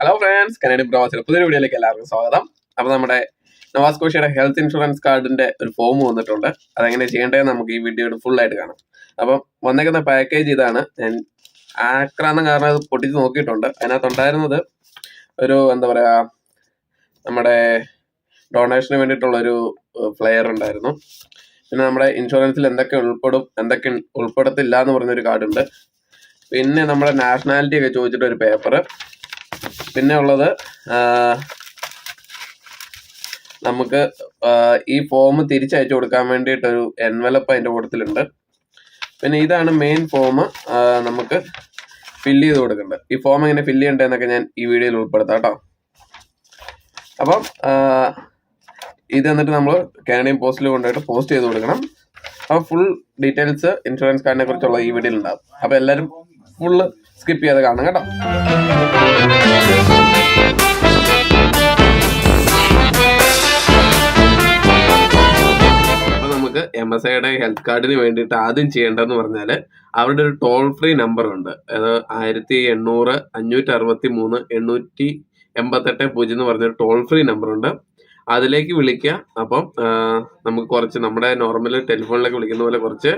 Hello friends Canadian പ്രവാസിയുടെ പുതിയൊരു വീഡിയോയിലേക്ക് എല്ലാവർക്കും സ്വാഗതം. അപ്പോൾ നമ്മുടെ നവാസ്കോഷ്യയുടെ ഹെൽത്ത് ഇൻഷുറൻസ് കാർഡിന്റെ ഒരു ഫോം വന്നിട്ടുണ്ട്. അതെങ്ങനെ ചെയ്യേണ്ടതെന്ന് നമുക്ക് ഈ വീഡിയോയുടെ ഫുൾ ആയിട്ട് കാണാം. അപ്പം വന്നേക്കുന്ന പാക്കേജ് ഇതാണ്. ഞാൻ ആക്രാന്ന് കാരണം അത് പൊട്ടിച്ച് നോക്കിയിട്ടുണ്ട്. അതിനകത്ത് ഉണ്ടായിരുന്നത് ഒരു എന്താ പറയാ നമ്മുടെ ഡൊണേഷന് വേണ്ടിയിട്ടുള്ള ഒരു ഫ്ലെയർ ഉണ്ടായിരുന്നു. പിന്നെ നമ്മുടെ ഇൻഷുറൻസിൽ എന്തൊക്കെ ഉൾപ്പെടും എന്തൊക്കെ ഉൾപ്പെടത്തില്ല എന്ന് പറഞ്ഞൊരു കാർഡുണ്ട് പിന്നെ നമ്മുടെ നാഷണാലിറ്റി ഒക്കെ ചോദിച്ചിട്ടൊരു പേപ്പർ പിന്നെ ഉള്ളത് നമുക്ക് ഈ ഫോം തിരിച്ചയച്ചു കൊടുക്കാൻ വേണ്ടിയിട്ടൊരു എൻവലപ്പ് അതിന്റെ കൂട്ടത്തിലുണ്ട്. പിന്നെ ഇതാണ് മെയിൻ ഫോം നമുക്ക് ഫില്ല് ചെയ്ത് കൊടുക്കേണ്ടത്. ഈ ഫോം എങ്ങനെ ഫില്ല് ചെയ്യേണ്ടതെന്നൊക്കെ ഞാൻ ഈ വീഡിയോയിൽ ഉൾപ്പെടുത്താം കേട്ടോ. ഇത് എന്നിട്ട് നമ്മൾ കാനഡിയൻ പോസ്റ്റിൽ കൊണ്ടുപോയിട്ട് പോസ്റ്റ് ചെയ്ത് കൊടുക്കണം. അപ്പോൾ ഫുൾ ഡീറ്റെയിൽസ് ഇൻഷുറൻസ് കാർഡിനെ കുറിച്ചുള്ള ഈ വീഡിയോയിൽ ഉണ്ടാകും അപ്പോൾ എല്ലാവരും ഫുള്ള് സ്കിപ്പ് ചെയ്ത് കാണണം കേട്ടോ. എം എസ് ഐയുടെ ഹെൽത്ത് കാർഡിന് വേണ്ടിയിട്ട് ആദ്യം ചെയ്യേണ്ടതെന്ന് പറഞ്ഞാൽ അവരുടെ ഒരു ടോൾ ഫ്രീ നമ്പർ ഉണ്ട്. അത് ആയിരത്തി എണ്ണൂറ് അഞ്ഞൂറ്റി അറുപത്തി മൂന്ന് എണ്ണൂറ്റി എൺപത്തെട്ട് പൂജ്യം എന്ന് പറഞ്ഞൊരു ടോൾ ഫ്രീ നമ്പർ ഉണ്ട്. അതിലേക്ക് വിളിക്കുക അപ്പം നമുക്ക് കുറച്ച് നമ്മുടെ നോർമൽ ടെലിഫോണിലേക്ക് വിളിക്കുന്ന പോലെ കുറച്ച്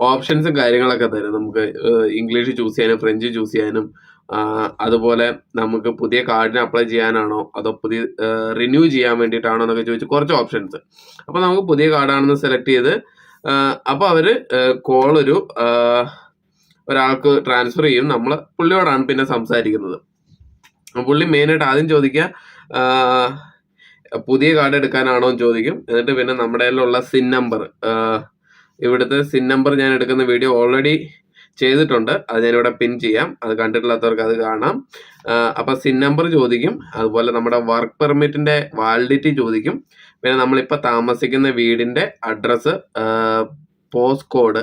ഓപ്ഷൻസും കാര്യങ്ങളൊക്കെ തരും. നമുക്ക് ഇംഗ്ലീഷ് ചൂസ് ചെയ്യാനും ഫ്രഞ്ച് ചൂസ് ചെയ്യാനും അതുപോലെ നമുക്ക് പുതിയ കാർഡിന് അപ്ലൈ ചെയ്യാനാണോ അതോ പുതിയ റിന്യൂ ചെയ്യാൻ വേണ്ടിയിട്ടാണോ എന്നൊക്കെ ചോദിച്ചു കുറച്ച് ഓപ്ഷൻസ് അപ്പോൾ നമുക്ക് പുതിയ കാർഡാണെന്ന് സെലക്ട് ചെയ്ത് അപ്പോൾ അവർ കോൾ ഒരു ഒരാൾക്ക് ട്രാൻസ്ഫർ ചെയ്യും. നമ്മൾ പുള്ളിയോടാണ് പിന്നെ സംസാരിക്കുന്നത്. പുള്ളി മെയിനായിട്ട് ആദ്യം ചോദിക്കുക പുതിയ കാർഡ് എടുക്കാനാണോ എന്ന് ചോദിക്കും. എന്നിട്ട് പിന്നെ നമ്മുടെ കയ്യിലുള്ള സിൻ നമ്പർ ഇവിടുത്തെ സിൻ നമ്പർ ഞാൻ എടുക്കുന്ന വീഡിയോ ഓൾറെഡി ചെയ്തിട്ടുണ്ട്. അത് ഞാനിവിടെ പിൻ ചെയ്യാം. അത് കണ്ടിട്ടില്ലാത്തവർക്ക് അത് കാണാം. അപ്പോൾ സിൻ നമ്പർ ചോദിക്കും. അതുപോലെ നമ്മുടെ വർക്ക് പെർമിറ്റിന്റെ വാലിഡിറ്റി ചോദിക്കും. പിന്നെ നമ്മളിപ്പോൾ താമസിക്കുന്ന വീടിന്റെ address post code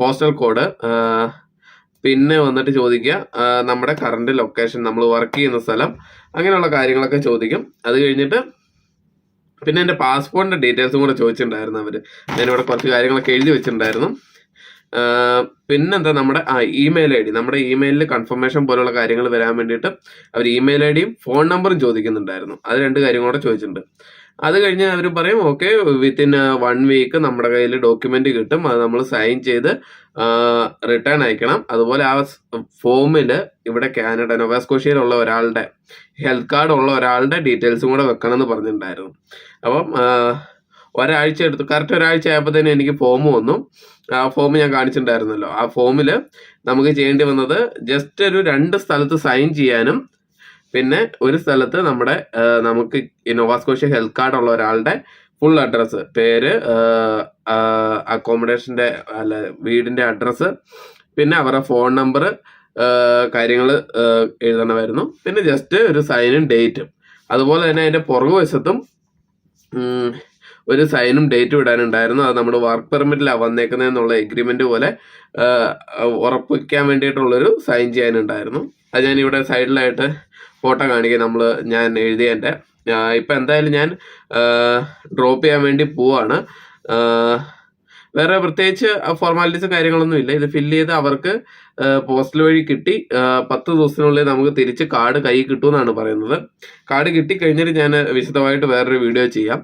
postal code പിന്നെ വന്നിട്ട് ചോദിക്കുക. നമ്മുടെ കറണ്ട് ലൊക്കേഷൻ നമ്മൾ വർക്ക് ചെയ്യുന്ന സ്ഥലം അങ്ങനെയുള്ള കാര്യങ്ങളൊക്കെ ചോദിക്കും. അത് കഴിഞ്ഞിട്ട് പിന്നെ എന്റെ പാസ്പോർട്ടിന്റെ ഡീറ്റെയിൽസും കൂടെ ചോദിച്ചിട്ടുണ്ടായിരുന്നു അവർ ഞാനിവിടെ കുറച്ച് കാര്യങ്ങളൊക്കെ എഴുതി വെച്ചിട്ടുണ്ടായിരുന്നു. പിന്നെന്താ നമ്മുടെ ആ ഇമെയിൽ ഐ ഡി. നമ്മുടെ ഇമെയിലിൽ കൺഫർമേഷൻ പോലുള്ള കാര്യങ്ങൾ വരാൻ വേണ്ടിയിട്ട് അവർ ഇമെയിൽ ഐ ഡിയും ഫോൺ നമ്പറും ചോദിക്കുന്നുണ്ടായിരുന്നു. അത് രണ്ട് കാര്യം കൂടെ ചോദിച്ചിട്ടുണ്ട്. അത് കഴിഞ്ഞ് അവർ പറയും ഓക്കെ വിത്തിൻ വൺ വീക്ക് നമ്മുടെ കയ്യിൽ ഡോക്യുമെന്റ് കിട്ടും. അത് നമ്മൾ സൈൻ ചെയ്ത് റിട്ടേൺ അയക്കണം. അതുപോലെ ആ ഫോമിൽ ഇവിടെ കാനഡ നൊവാസ്കോഷ്യയിലുള്ള ഒരാളുടെ ഹെൽത്ത് കാർഡ് ഉള്ള ഒരാളുടെ ഡീറ്റെയിൽസും കൂടെ വെക്കണം എന്ന് പറഞ്ഞിട്ടുണ്ടായിരുന്നു. അപ്പം ഒരാഴ്ച എടുത്തു. കറക്റ്റ് ഒരാഴ്ച ആയപ്പോഴത്തേനും എനിക്ക് ഫോം വന്നു. ആ ഫോം ഞാൻ കാണിച്ചിട്ടുണ്ടായിരുന്നല്ലോ. ആ ഫോമിൽ നമുക്ക് ചെയ്യേണ്ടി വന്നത് ജസ്റ്റ് ഒരു രണ്ട് സ്ഥലത്ത് സൈൻ ചെയ്യാനും പിന്നെ ഒരു സ്ഥലത്ത് നമ്മുടെ നമുക്ക് നോവാസ്കോഷ്യ ഹെൽത്ത് കാർഡ് ഉള്ള ഒരാളുടെ ഫുൾ അഡ്രസ്സ് പേര് അക്കോമഡേഷന്റെ അല്ല വീടിന്റെ അഡ്രസ്സ് പിന്നെ അവരുടെ ഫോൺ നമ്പർ കാര്യങ്ങൾ എഴുതണമായിരുന്നു. പിന്നെ ജസ്റ്റ് ഒരു സൈനും ഡേറ്റും അതുപോലെ തന്നെ അതിന്റെ പുറകു വശത്തും ഒരു സൈനും ഡേറ്റും ഇടാനുണ്ടായിരുന്നു. അത് നമ്മുടെ വർക്ക് പെർമിറ്റിലാണ് വന്നേക്കുന്നതെന്നുള്ള എഗ്രിമെന്റ് പോലെ ഉറപ്പിക്കാൻ വേണ്ടിയിട്ടുള്ളൊരു സൈൻ ചെയ്യാനുണ്ടായിരുന്നു. അത് ഞാൻ ഇവിടെ സൈഡിലായിട്ട് ഫോട്ടോ കാണിക്കാൻ നമ്മൾ ഞാൻ എഴുതിയ എന്റെ ഇപ്പം എന്തായാലും ഞാൻ ഡ്രോപ്പ് ചെയ്യാൻ വേണ്ടി പോവാണ്. വേറെ പ്രത്യേകിച്ച് ഫോർമാലിറ്റീസും കാര്യങ്ങളൊന്നും ഇല്ല. ഇത് ഫില്ല് ചെയ്ത് അവർക്ക് പോസ്റ്റൽ വഴി കിട്ടി. പത്ത് ദിവസത്തിനുള്ളിൽ നമുക്ക് തിരിച്ച് കാർഡ് കൈ കിട്ടുമെന്നാണ് പറയുന്നത്. കാർഡ് കിട്ടിക്കഴിഞ്ഞിട്ട് ഞാൻ വിശദമായിട്ട് വേറൊരു വീഡിയോ ചെയ്യാം.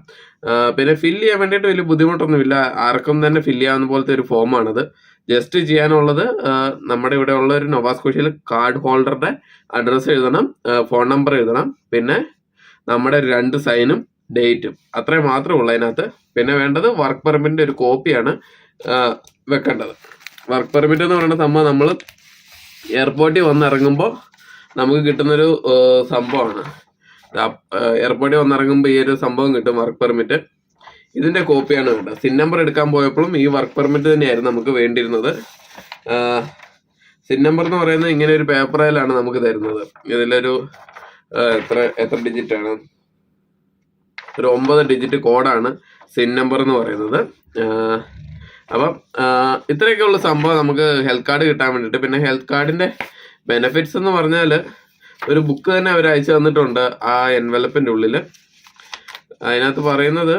പിന്നെ ഫില്ല് ചെയ്യാൻ വേണ്ടിയിട്ട് വലിയ ബുദ്ധിമുട്ടൊന്നുമില്ല. ആർക്കും തന്നെ ഫില്ല് ചെയ്യാവുന്ന പോലത്തെ ഒരു ഫോമാണത് ജസ്റ്റ് ചെയ്യാനുള്ളത് നമ്മുടെ ഇവിടെ ഉള്ള ഒരു നൊവാസ്കോഷ്യയിൽ കാർഡ് ഹോൾഡറുടെ അഡ്രസ്സ് എഴുതണം ഫോൺ നമ്പർ എഴുതണം പിന്നെ നമ്മുടെ രണ്ട് സൈനും ഡേറ്റും. അത്രേ മാത്രമേ ഉള്ളൂ അതിനകത്ത്. പിന്നെ വേണ്ടത് വർക്ക് പെർമിറ്റിന്റെ ഒരു കോപ്പിയാണ് വെക്കേണ്ടത്. വർക്ക് പെർമിറ്റ് എന്ന് പറയുന്ന സംഭവം നമ്മൾ എയർപോർട്ടിൽ വന്നിറങ്ങുമ്പോൾ നമുക്ക് കിട്ടുന്നൊരു സംഭവമാണ്. എയർപോർട്ടിൽ വന്നിറങ്ങുമ്പോൾ ഈ ഒരു സംഭവം കിട്ടും വർക്ക് പെർമിറ്റ്. ഇതിന്റെ കോപ്പിയാണ് വേണ്ടത് സിൻ നമ്പർ എടുക്കാൻ പോയപ്പോഴും ഈ വർക്ക് പെർമിറ്റ് തന്നെയായിരുന്നു നമുക്ക് വേണ്ടിയിരുന്നത്. സിൻ നമ്പർ എന്ന് പറയുന്നത് ഇങ്ങനെ ഒരു പേപ്പറിലാണ് നമുക്ക് തരുന്നത്. ഇതിലൊരു എത്ര എത്ര ഡിജിറ്റ് ആണ്? ഒരു ഒമ്പത് ഡിജിറ്റ് കോഡാണ് സിൻ നമ്പർ എന്ന് പറയുന്നത്. അപ്പം ഇത്രയൊക്കെ ഉള്ള സംഭവം നമുക്ക് ഹെൽത്ത് കാർഡ് കിട്ടാൻ വേണ്ടിയിട്ട്. പിന്നെ ഹെൽത്ത് കാർഡിന്റെ ബെനിഫിറ്റ്സ് എന്ന് പറഞ്ഞാൽ ഒരു ബുക്ക് തന്നെ അവർ അയച്ചു തന്നിട്ടുണ്ട് ആ എൻവലപ്പിന്റെ ഉള്ളിൽ അതിനകത്ത് പറയുന്നത്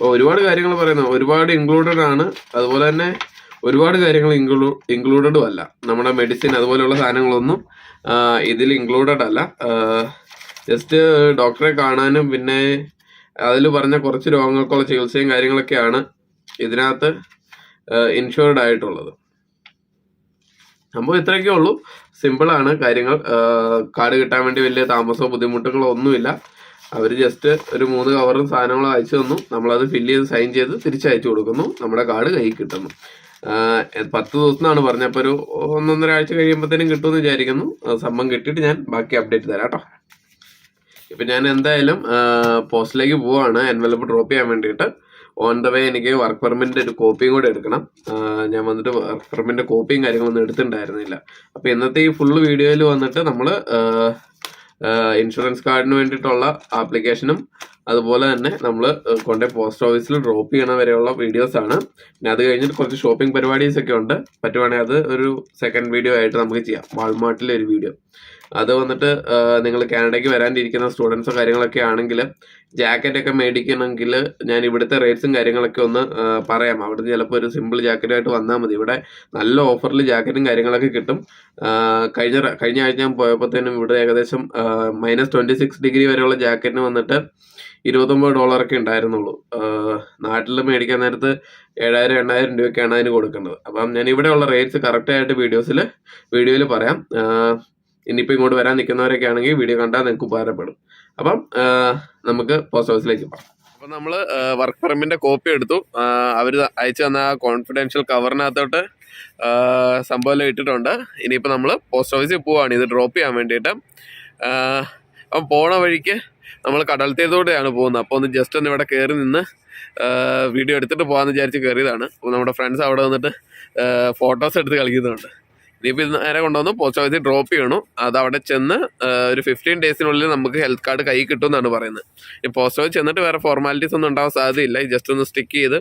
ഒരുപാട് കാര്യങ്ങൾ പറയുന്നത് ഒരുപാട് ഇൻക്ലൂഡഡ് ആണ്. അതുപോലെ തന്നെ ഒരുപാട് കാര്യങ്ങൾ ഇൻക്ലൂ ഇൻക്ലൂഡഡും അല്ല. നമ്മുടെ മെഡിസിൻ അതുപോലെയുള്ള സാധനങ്ങളൊന്നും ഇതിൽ ഇൻക്ലൂഡഡ് അല്ല. ജസ്റ്റ് ഡോക്ടറെ കാണാനും പിന്നെ അതിൽ പറഞ്ഞ കുറച്ച് രോഗങ്ങൾക്കുള്ള ചികിത്സയും കാര്യങ്ങളൊക്കെയാണ് ഇതിനകത്ത് ഇൻഷുർഡ് ആയിട്ടുള്ളത്. സംഭവം ഇത്രയൊക്കെ ഉള്ളൂ. സിമ്പിളാണ് കാര്യങ്ങൾ. കാർഡ് കിട്ടാൻ വേണ്ടി വലിയ താമസമോ ബുദ്ധിമുട്ടുകളോ ഒന്നുമില്ല അവർ ജസ്റ്റ് ഒരു മൂന്ന് കവറും സാധനങ്ങളും അയച്ചു തന്നു. നമ്മളത് ഫില്ല് ചെയ്ത് സൈൻ ചെയ്ത് തിരിച്ചയച്ചു കൊടുക്കുന്നു. നമ്മുടെ കാർഡ് കയ്യിൽ കിട്ടുന്നു. പത്ത് ദിവസം എന്നാണ് പറഞ്ഞപ്പോൾ ഒരു ഒന്നൊന്നര ആഴ്ച കഴിയുമ്പോഴത്തേനും കിട്ടുമെന്ന് വിചാരിക്കുന്നു. സംഭവം കിട്ടിയിട്ട് ഞാൻ ബാക്കി അപ്ഡേറ്റ് തരാം കേട്ടോ. ഇപ്പം ഞാൻ എന്തായാലും പോസ്റ്റിലേക്ക് പോവാണ്. എൻവലപ്പ് ഡ്രോപ്പ് ചെയ്യാൻ വേണ്ടിയിട്ട്. ഓൺ ദ വേ എനിക്ക് വർക്ക് പെർമിറ്റിന്റെ ഒരു കോപ്പിയും കൂടെ എടുക്കണം. ഞാൻ വന്നിട്ട് വർക്ക് പെർമിറ്റിന്റെ കോപ്പിയും കാര്യങ്ങളൊന്നും എടുത്തിട്ടുണ്ടായിരുന്നില്ല. അപ്പോൾ ഇന്നത്തെ ഈ ഫുള്ള് വീഡിയോയിൽ വന്നിട്ട് നമ്മൾ ഇൻഷുറൻസ് കാർഡിന് വേണ്ടിയിട്ടുള്ള ആപ്ലിക്കേഷനും അതുപോലെ തന്നെ നമ്മൾ കൊണ്ടേ പോസ്റ്റ് ഓഫീസിൽ ഡ്രോപ്പ് ചെയ്യണ വരെയുള്ള വീഡിയോസ് ആണ് പിന്നെ അത് കഴിഞ്ഞിട്ട് കുറച്ച് ഷോപ്പിംഗ് പരിപാടീസ് ഒക്കെ ഉണ്ട്. പറ്റുവാണെങ്കിൽ അത് ഒരു സെക്കൻഡ് വീഡിയോ ആയിട്ട് നമുക്ക് ചെയ്യാം. വാൾമാർട്ടിലെ ഒരു വീഡിയോ അത് വന്നിട്ട് നിങ്ങൾ കാനഡയ്ക്ക് വരാനിരിക്കുന്ന സ്റ്റുഡൻസോ കാര്യങ്ങളൊക്കെ ആണെങ്കിൽ ജാക്കറ്റ് ഒക്കെ മേടിക്കണമെങ്കിൽ ഞാൻ ഇവിടുത്തെ റേറ്റ്സും കാര്യങ്ങളൊക്കെ ഒന്ന് പറയാം. അവിടുന്ന് ചിലപ്പോൾ ഒരു സിമ്പിൾ ജാക്കറ്റായിട്ട് വന്നാൽ മതി. ഇവിടെ നല്ല ഓഫറിൽ ജാക്കറ്റും കാര്യങ്ങളൊക്കെ കിട്ടും. കഴിഞ്ഞ കഴിഞ്ഞ ആഴ്ച ഞാൻ പോയപ്പോഴത്തേനും ഇവിടെ ഏകദേശം മൈനസ് ട്വന്റി സിക്സ് ഡിഗ്രി വരെയുള്ള ജാക്കറ്റിന് വന്നിട്ട് ഇരുപത്തൊമ്പത് ഡോളറൊക്കെ ഉണ്ടായിരുന്നുള്ളൂ. നാട്ടിൽ മേടിക്കാൻ നേരത്ത് ഏഴായിരം എണ്ണായിരം രൂപയൊക്കെയാണ് അതിന് കൊടുക്കേണ്ടത്. അപ്പം ഞാൻ ഇവിടെയുള്ള റേറ്റ്സ് കറക്റ്റായിട്ട് വീഡിയോസിൽ വീഡിയോയിൽ പറയാം. ഇനിയിപ്പോൾ ഇങ്ങോട്ട് വരാൻ നിൽക്കുന്നവരൊക്കെ ആണെങ്കിൽ വീഡിയോ കണ്ടാൽ നിങ്ങൾക്ക് ഉപകാരപ്പെടും. അപ്പം നമുക്ക് പോസ്റ്റ് ഓഫീസിലേക്ക് പോകാം. അപ്പം നമ്മൾ വർക്ക് പെർമിറ്റിന്റെ കോപ്പി എടുത്തു. അവർ അയച്ചു തന്ന ആ കോൺഫിഡൻഷ്യൽ കവറിനകത്തോട്ട് സംഭവം ഇട്ടിട്ടുണ്ട്. ഇനിയിപ്പോൾ നമ്മൾ പോസ്റ്റ് ഓഫീസിൽ പോവുകയാണ് ഇത് ഡ്രോപ്പ് ചെയ്യാൻ വേണ്ടിയിട്ട്. അപ്പം പോണ വഴിക്ക് നമ്മൾ കടൽ തീരത്തോടെയാണ് പോകുന്നത്. അപ്പോൾ ഒന്ന് ജസ്റ്റ് ഒന്ന് ഇവിടെ കയറി നിന്ന് വീഡിയോ എടുത്തിട്ട് പോകാമെന്ന് വിചാരിച്ച് കയറിയതാണ് അപ്പോൾ നമ്മുടെ ഫ്രണ്ട്സ് അവിടെ വന്നിട്ട് ഫോട്ടോസ് എടുത്ത് കളിക്കുന്നുണ്ട്. ഇനിയിപ്പോൾ നേരെ കൊണ്ടുവന്ന്. പോസ്റ്റ് ഓഫീസിൽ ഡ്രോപ്പ് ചെയ്യണം. അത് അവിടെ ചെന്ന് ഒരു ഫിഫ്റ്റീൻ ഡേയ്സിനുള്ളിൽ നമുക്ക് ഹെൽത്ത് കാർഡ് കൈ കിട്ടും എന്നാണ് പറയുന്നത്. ഈ പോസ്റ്റ് ഓഫീസ് ചെന്നിട്ട് വേറെ ഫോർമാലിറ്റീസ് ഒന്നും ഉണ്ടാവാൻ സാധ്യതയില്ല. ജസ്റ്റ് ഒന്ന് സ്റ്റിക്ക് ചെയ്ത്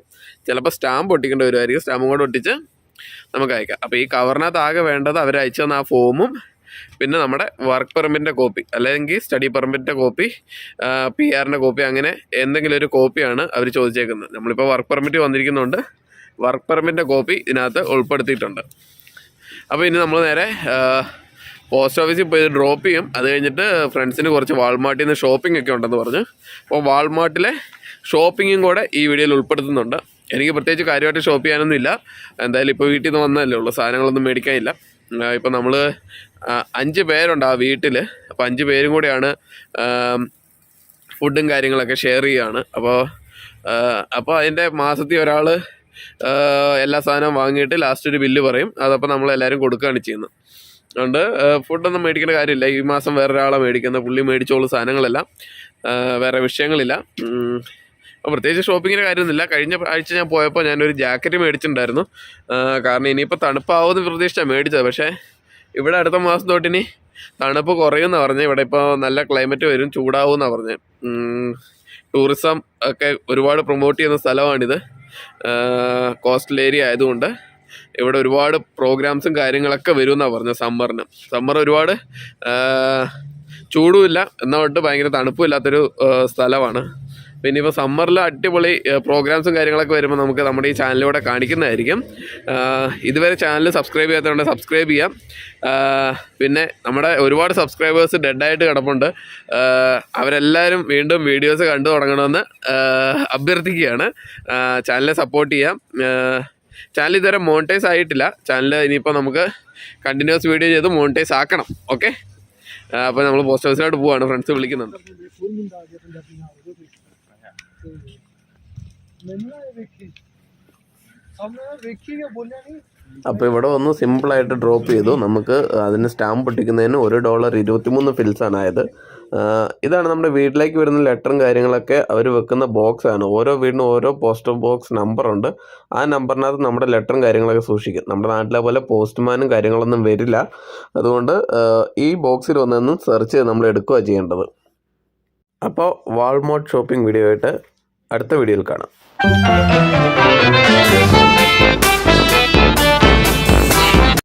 ചിലപ്പോൾ സ്റ്റാമ്പ് ഒട്ടിക്കേണ്ടി വരുമായിരിക്കും. സ്റ്റാമ്പും കൂടെ ഒട്ടിച്ച് നമുക്ക് അയക്കാം. അപ്പോൾ ഈ കവറിനകത്ത് ആകെ വേണ്ടത് അവർ അയച്ചു തന്ന ആ ഫോമും പിന്നെ നമ്മുടെ വർക്ക് പെർമിറ്റിന്റെ കോപ്പി അല്ലെങ്കിൽ സ്റ്റഡി പെർമിറ്റിന്റെ കോപ്പി പി ആറിന്റെ കോപ്പി അങ്ങനെ എന്തെങ്കിലും ഒരു കോപ്പിയാണ് അവർ ചോദിച്ചേക്കുന്നത്. നമ്മളിപ്പോൾ വർക്ക് പെർമിറ്റ് വന്നിരിക്കുന്നുണ്ട് വർക്ക് പെർമിറ്റിന്റെ കോപ്പി ഇതിനകത്ത് ഉൾപ്പെടുത്തിയിട്ടുണ്ട്. അപ്പോൾ ഇനി നമ്മൾ നേരെ പോസ്റ്റ് ഓഫീസിൽ പോയി ഡ്രോപ്പ് ചെയ്യും. അത് കഴിഞ്ഞിട്ട് ഫ്രണ്ട്സിന് കുറച്ച് വാൾമാർട്ടിൽ നിന്ന് ഷോപ്പിംഗ് ഒക്കെ ഉണ്ടെന്ന് പറഞ്ഞു. അപ്പോൾ വാൾമാർട്ടിലെ ഷോപ്പിങ്ങും കൂടെ ഈ വീഡിയോയിൽ ഉൾപ്പെടുത്തുന്നുണ്ട്. എനിക്ക് പ്രത്യേകിച്ച് കാര്യമായിട്ട് ഷോപ്പ് ചെയ്യാനൊന്നും ഇല്ല. എന്തായാലും ഇപ്പോൾ വീട്ടിൽ നിന്ന് വന്നതല്ലേ ഉള്ളൂ. സാധനങ്ങളൊന്നും മേടിക്കാനില്ല. ഇപ്പം നമ്മൾ അഞ്ച് പേരുണ്ട് ആ വീട്ടിൽ അപ്പോൾ അഞ്ച് പേരും കൂടെയാണ് ഫുഡും കാര്യങ്ങളൊക്കെ ഷെയർ ചെയ്യുകയാണ് അപ്പോൾ അപ്പോൾ അതിന്റെ മാസത്തിൽ ഒരാൾ എല്ലാ സാധനവും വാങ്ങിയിട്ട് ലാസ്റ്റ് ഒരു ബില്ല് പറയും. അതപ്പോൾ നമ്മൾ എല്ലാവരും കൊടുക്കുകയാണ് ചെയ്യുന്നത്. അതുകൊണ്ട് ഫുഡൊന്നും മേടിക്കേണ്ട കാര്യമില്ല. ഈ മാസം വേറൊരാളെ മേടിക്കുന്ന പുള്ളി മേടിച്ചോളൂ സാധനങ്ങളെല്ലാം വേറെ വിഷയങ്ങളില്ല. പ്രത്യേകിച്ച് ഷോപ്പിങ്ങിന്റെ കാര്യമൊന്നുമില്ല. കഴിഞ്ഞ ആഴ്ച ഞാൻ പോയപ്പോൾ ഞാനൊരു ജാക്കറ്റ് മേടിച്ചിട്ടുണ്ടായിരുന്നു. കാരണം ഇനിയിപ്പോൾ തണുപ്പാവുമെന്ന് പ്രതീക്ഷിച്ചാണ് മേടിച്ചത്. പക്ഷേ ഇവിടെ അടുത്ത മാസം തൊട്ടിനി തണുപ്പ് കുറയുമെന്ന് പറഞ്ഞ്. ഇവിടെ ഇപ്പോൾ നല്ല ക്ലൈമറ്റ് വരും ചൂടാവുമെന്നാണ് പറഞ്ഞത് ടൂറിസം ഒക്കെ ഒരുപാട് പ്രൊമോട്ട് ചെയ്യുന്ന സ്ഥലമാണിത്. കോസ്റ്റൽ ഏരിയ ആയതുകൊണ്ട് ഇവിടെ ഒരുപാട് പ്രോഗ്രാംസും കാര്യങ്ങളൊക്കെ വരുമെന്നാണ് പറഞ്ഞത് സമ്മറിന് സമ്മർ ഒരുപാട് ചൂടുമില്ല. എന്നാൽ ഭയങ്കര തണുപ്പുമില്ലാത്തൊരു സ്ഥലമാണ്. പിന്നെ ഇപ്പോൾ സമ്മറിൽ അടിപൊളി പ്രോഗ്രാംസും കാര്യങ്ങളൊക്കെ വരുമ്പോൾ നമുക്ക് നമ്മുടെ ഈ ചാനലിലൂടെ കാണിക്കുന്നതായിരിക്കും. ഇതുവരെ ചാനൽ സബ്സ്ക്രൈബ് ചെയ്യാത്തതുകൊണ്ട് സബ്സ്ക്രൈബ് ചെയ്യാം. പിന്നെ നമ്മുടെ ഒരുപാട് സബ്സ്ക്രൈബേഴ്സ് ഡെഡായിട്ട് കിടപ്പുണ്ട്. അവരെല്ലാവരും വീണ്ടും വീഡിയോസ് കണ്ടു തുടങ്ങണമെന്ന് അഭ്യർത്ഥിക്കുകയാണ്. ചാനലിനെ സപ്പോർട്ട് ചെയ്യാം. ചാനൽ ഇതുവരെ മോണിറ്റൈസ് ആയിട്ടില്ല. ചാനൽ ഇനിയിപ്പോൾ നമുക്ക് കണ്ടിന്യൂസ് വീഡിയോ ചെയ്ത് മോണിറ്റൈസ് ആക്കണം. ഓക്കെ അപ്പോൾ നമ്മൾ പോസ്റ്റ് ഓഫീസിലോട്ട് പോവാണ്. ഫ്രണ്ട്സ് വിളിക്കുന്നുണ്ട്. അപ്പോൾ ഇവിടെ വന്ന് സിമ്പിളായിട്ട് ഡ്രോപ്പ് ചെയ്തു. നമുക്ക് അതിന് സ്റ്റാമ്പ് ഒട്ടിക്കുന്നതിന് ഒരു ഡോളർ ഇരുപത്തിമൂന്ന് ഫിൽസാണ് ആയത്. ഇതാണ് നമ്മുടെ വീട്ടിലേക്ക് വരുന്ന ലെറ്ററും കാര്യങ്ങളൊക്കെ അവർ വെക്കുന്ന ബോക്സ് ആണ്. ഓരോ വീടിനും ഓരോ പോസ്റ്റ് ബോക്സ് നമ്പറുണ്ട് ആ നമ്പറിനകത്ത് നമ്മുടെ ലെറ്ററും കാര്യങ്ങളൊക്കെ സൂക്ഷിക്കും. നമ്മുടെ നാട്ടിലെ പോലെ പോസ്റ്റ്മാനും കാര്യങ്ങളൊന്നും വരില്ല. അതുകൊണ്ട് ഈ ബോക്സിൽ വന്നൊന്നും സെർച്ച് ചെയ്ത് നമ്മൾ എടുക്കുകയാണ് ചെയ്യേണ്ടത്. അപ്പോൾ വാൾമോട്ട് ഷോപ്പിംഗ് വീഡിയോ ആയിട്ട് അടുത്ത വീഡിയോയിൽ കാണാം. Thank you.